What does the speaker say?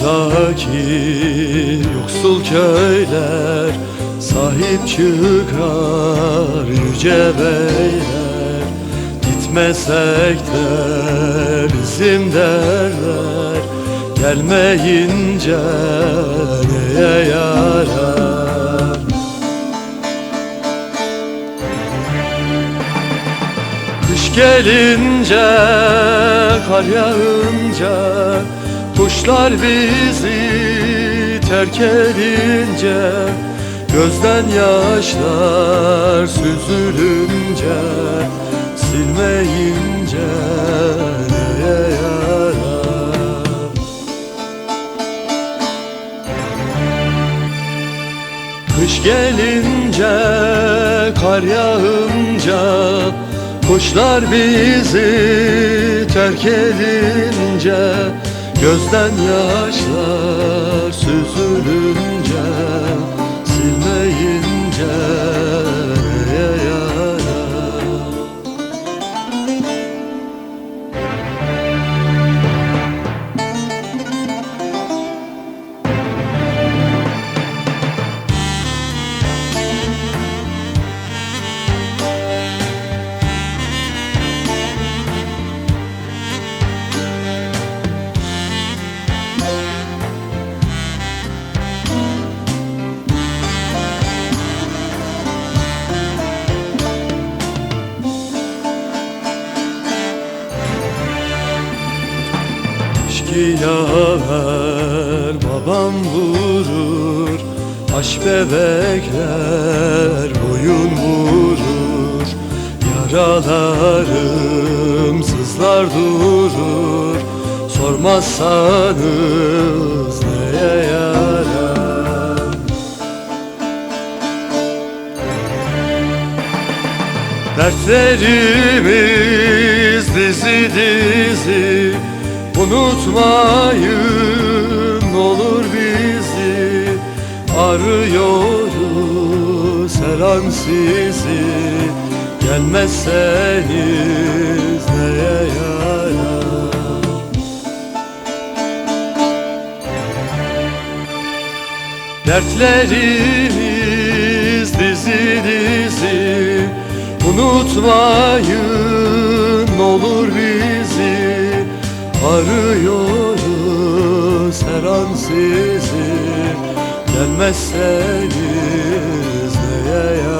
fakir yoksul köyler Sahip çıkar yüce beyler. Gitmesek de bizim derler Gelmeyince neye yarar? Kış gelince, kar yağınca Kuşlar bizi terk edince Gözden yaşlar süzülünce Silmeyince neye yarar? Kış gelince, kar yağınca Kuşlar bizi terk edince Gözden yaşlar süzülünce Silmeyince Eşkıyalar babam vurur Aş bebekler boyun vurur. Yaralarım sızlar durur Sormazsanız neye yarar? Dertlerimiz dizi dizi Unutmayın olur bizi. Arıyoruz her an sizi. Gelmezseniz neye yarar? Dertlerimiz dizi dizi. Unutmayın olur bizi Arıyoruz her an sizi. Gelmezseniz neye yarar